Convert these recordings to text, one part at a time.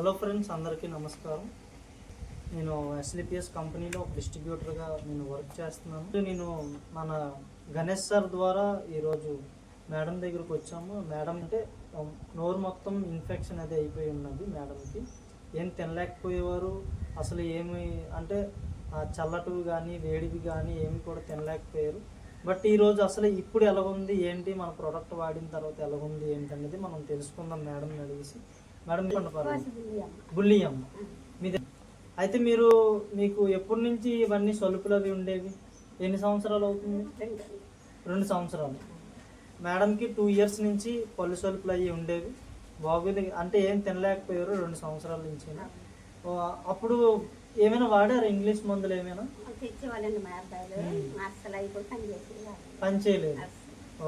Hello friends అందరికీ నమస్కారం. నేను ఎస్డిపిఎస్ కంపెనీలో ఒక డిస్ట్రిబ్యూటర్గా నేను వర్క్ చేస్తున్నాను. నేను మన గణేష్ సార్ ద్వారా ఈరోజు మేడం దగ్గరకు వచ్చాము. మేడం అంటే నోరు మొత్తం ఇన్ఫెక్షన్ అది అయిపోయి ఉన్నది మేడంకి. ఏం తినలేకపోయేవారు? అసలు ఏమి అంటే చల్లటివి కానీ వేడివి కానీ ఏమి కూడా తినలేకపోయారు. బట్ ఈరోజు అసలు ఇప్పుడు ఎలా ఉంది ఏంటి? మన ప్రోడక్ట్ వాడిన తర్వాత ఎలా ఉంది ఏంటి అనేది మనం తెలుసుకుందాం మేడం అడిగేసి. మేడం. బుల్లియమ్మ. మీద? అయితే మీరు మీకు ఎప్పటి నుంచి ఇవన్నీ సొలుపులు అవి ఉండేవి? ఎన్ని సంవత్సరాలు అవుతుంది? రెండు. సంవత్సరాలు. మేడంకి టూ ఇయర్స్ నుంచి పళ్ళు సొలుపులు అయ్యి ఉండేవి. బాగుంది అంటే ఏం తినలేకపోయారు రెండు సంవత్సరాల నుంచి. అప్పుడు ఏమైనా వాడారు ఇంగ్లీష్ మందులు ఏమైనా? అవి పని చేయలేదు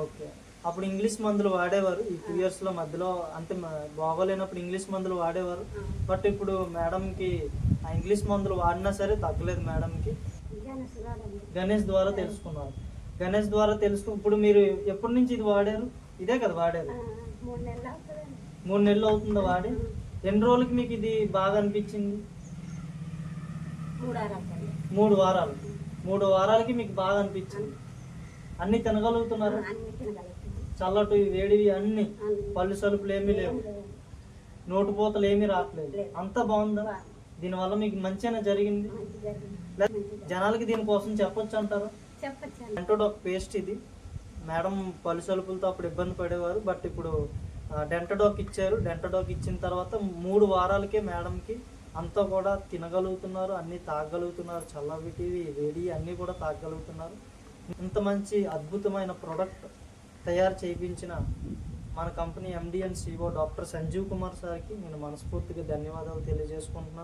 ఓకే. అప్పుడు ఇంగ్లీష్ మందులు వాడేవారు. ఈ టూ ఇయర్స్లో మధ్యలో అంటే బాగోలేనప్పుడు ఇంగ్లీష్ మందులు వాడేవారు. బట్ ఇప్పుడు మేడంకి ఆ ఇంగ్లీష్ మందులు వాడినా సరే తగ్గలేదు మేడంకి. గణేష్ ద్వారా తెలుసుకున్నారు. గణేష్ ద్వారా తెలుసు ఇప్పుడు మీరు ఎప్పటి నుంచి ఇది వాడారు? ఇదే కదా వాడారు మూడు నెలలు అవుతుందా వాడి? ఎన్ని రోజులకి మీకు ఇది బాగా అనిపించింది? మూడు వారాలు. మూడు వారాలకి మీకు బాగా అనిపించింది. అన్ని తినగలుగుతున్నారు. చల్లటి వేడివి అన్ని పళ్ళు సలుపులు ఏమీ లేవు. నోటు పోతలు ఏమీ రావట్లేదు. లేదు. అంతా బాగుందా? దీనివల్ల మీకు మంచిగా జరిగింది. జనాలకి దీనికోసం చెప్పొచ్చు అంటారు? చెప్పచ్చండి డెంటోడాక్ పేస్ట్ ఇది. మేడం పళ్ళు సలుపులతో అప్పుడు ఇబ్బంది పడేవారు. బట్ ఇప్పుడు డెంటోడాక్ ఇచ్చారు. డెంటోడాక్ ఇచ్చిన తర్వాత మూడు వారాలకే మేడంకి అంతా కూడా తినగలుగుతున్నారు. అన్నీ తాగగలుగుతున్నారు. చల్లవిటివి వేడి అన్నీ కూడా తాగగలుగుతున్నారు. ఇంత మంచి అద్భుతమైన ప్రోడక్ట్ తయారు చేయించిన మన company MD and CEO doctor Sanjeev Kumar సార్కి నేను మనస్ఫూర్తిగా ధన్యవాదాలు తెలియజేసుకుంటున్నాను.